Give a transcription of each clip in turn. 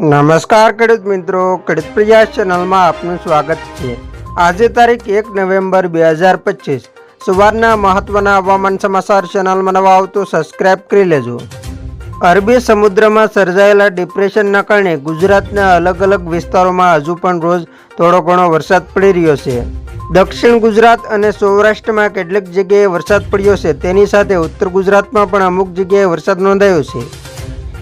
નમસ્કાર ખેડૂત મિત્રો. ખેડૂત પ્રયાસ ચેનલમાં આપનું સ્વાગત છે. આજે તારીખ એક નવેમ્બર બે હજાર પચીસ. સવારના મહત્વના હવામાન સમાચાર ચેનલમાં નવા આવતો સબસ્ક્રાઇબ કરી લેજો. અરબી સમુદ્રમાં સર્જાયેલા ડિપ્રેશનના કારણે ગુજરાતના અલગ અલગ વિસ્તારોમાં હજુ પણ રોજ થોડો ઘણો વરસાદ પડી રહ્યો છે. દક્ષિણ ગુજરાત અને સૌરાષ્ટ્રમાં કેટલીક જગ્યાએ વરસાદ પડ્યો છે. તેની સાથે ઉત્તર ગુજરાતમાં પણ અમુક જગ્યાએ વરસાદ નોંધાયો છે.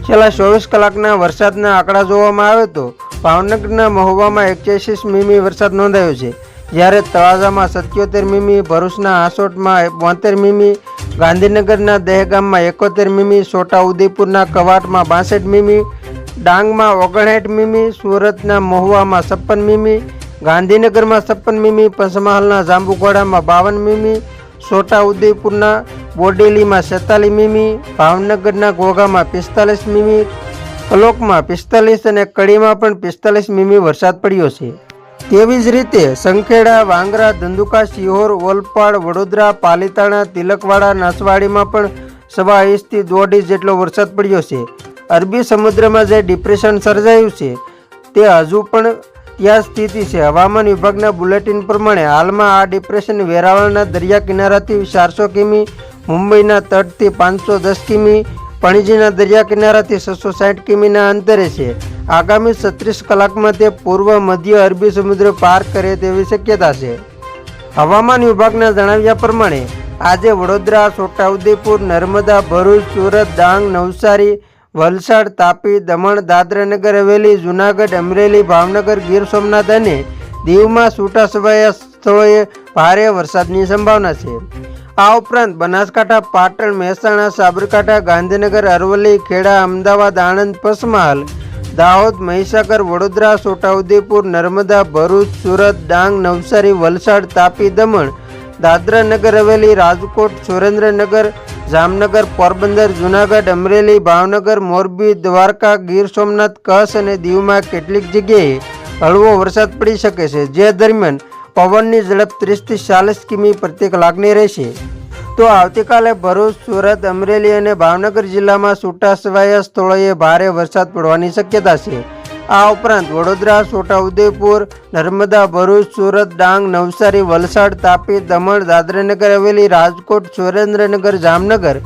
છેલ્લા ચોવીસ કલાકના વરસાદના આંકડા જોવામાં આવે તો ભાવનગરના મહુવામાં એકચાસીસ મીમી વરસાદ નોંધાયો છે. જ્યારે તળાજામાં સત્યોતેર મીમી, ભરૂચના આસોટમાં બોતેર મીમી, ગાંધીનગરના દહેગામમાં એકોતેર મીમી, છોટા ઉદેપુરના કવાટમાં બાસઠ મીમી, ડાંગમાં ઓગણસાઠ મીમી, સુરતના મહુવામાં છપ્પન મીમી, ગાંધીનગરમાં છપ્પન મીમી, પંચમહાલના જાંબુઘોડામાં બાવન મીમી, છોટા ઉદેપુરના બોડેલીમાં છેતાલીસ મીમી, ભાવનગરના ઘોઘામાં પિસ્તાલીસ મીમી, કલોકમાં પિસ્તાલીસ અને કડીમાં પણ પિસ્તાલીસ મીમી વરસાદ પડ્યો છે. તેવી જ રીતે સંખેડા, વાંગરા, ધંધુકા સિહોર ઓલપાડ, વડોદરા, પાલીતાણા, તિલકવાડા, નાસવાડીમાં પણ સવા ઇંચથી દોઢ જેટલો વરસાદ પડ્યો છે. અરબી સમુદ્રમાં જે ડિપ્રેશન સર્જાયું છે, તે હજુ પણ ત્યાં સ્થિતિ છે. હવામાન વિભાગના બુલેટિન પ્રમાણે હાલમાં આ ડિપ્રેશન વેરાવળના દરિયા કિનારાથી ચારસો કિમી મુંબઈના તટથી પાંચસો દસ કિમી, પણજીના દરિયા કિનારાથી છસો સાઠ કિમીના અંતરે છે. આગામી છત્રીસ કલાકમાં તે પૂર્વ મધ્ય અરબી સમુદ્ર પાર કરે તેવી શક્યતા છે. હવામાન વિભાગના જણાવ્યા પ્રમાણે, આજે વડોદરા, છોટાઉદેપુર, નર્મદા, ભરૂચ, સુરત, ડાંગ, નવસારી, વલસાડ, તાપી, દમણ, દાદરાનગર, હવેલી, જુનાગઢ, અમરેલી, ભાવનગર, ગીર સોમનાથ અને દીવમાં છૂટાછવાયા સ્થળોએ ભારે વરસાદની સંભાવના છે. આ ઉપરાંત બનાસકાંઠા પાટણ, મહેસાણા, સાબરકાંઠા, ગાંધીનગર, અરવલ્લી, ખેડા, અમદાવાદ, આણંદ પંચમહાલ દાહોદ, મહીસાગર, વડોદરા, છોટાઉદેપુર, નર્મદા, ભરૂચ, સુરત, ડાંગ, નવસારી, વલસાડ, તાપી, દમણ દાદરા નગર હવેલી, રાજકોટ, સુરેન્દ્રનગર, જામનગર, પોરબંદર, જુનાગઢ, અમરેલી, ભાવનગર, મોરબી, દ્વારકા, ગીર સોમનાથ, કચ્છ અને દીવમાં કેટલીક જગ્યાએ હળવો વરસાદ પડી શકે છે. જે દરમિયાન પવનની ઝડપ ત્રીસથી ચાલીસ કિમી પ્રતિ કલાકની રહેશે. તો આવતીકાલે ભરૂચ, સુરત, અમરેલી અને ભાવનગર જિલ્લામાં છૂટાછવાયા સ્થળોએ ભારે વરસાદ પડવાની શક્યતા છે. આ ઉપરાંત વડોદરા, છોટાઉદેપુર, નર્મદા, ભરૂચ, સુરત, ડાંગ, નવસારી, વલસાડ, તાપી, દમણ, દાદરાનગર, હવેલી, રાજકોટ, સુરેન્દ્રનગર, જામનગર,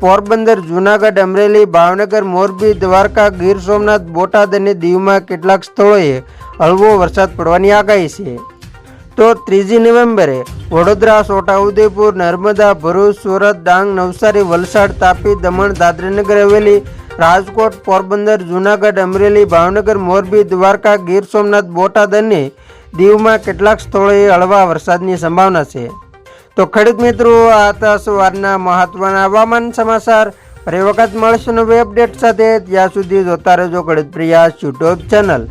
પોરબંદર, જૂનાગઢ, અમરેલી, ભાવનગર, મોરબી, દ્વારકા, ગીર સોમનાથ, બોટાદ અને દીવમાં કેટલાક સ્થળોએ હળવો વરસાદ પડવાની આગાહી છે. તો ત્રીજી નવેમ્બરે વડોદરા છોટાઉદેપુર નર્મદા ભરૂચ સુરત ડાંગ નવસારી વલસાડ તાપી દમણ દાદરાનગર હવેલી રાજકોટ પોરબંદર જૂનાગઢ અમરેલી ભાવનગર મોરબી દ્વારકા ગીર સોમનાથ બોટાદ અને દીવમાં કેટલાક સ્થળોએ હળવા વરસાદની સંભાવના છે. તો ખેડૂત મિત્રો આ હતા સવારના મહત્વના હવામાન સમાચાર. ફરી વખત મળશું નવી અપડેટ સાથે. ત્યાં સુધી જોતા રહેજો ખેડૂત પ્રયાસ યુટ્યુબ ચેનલ.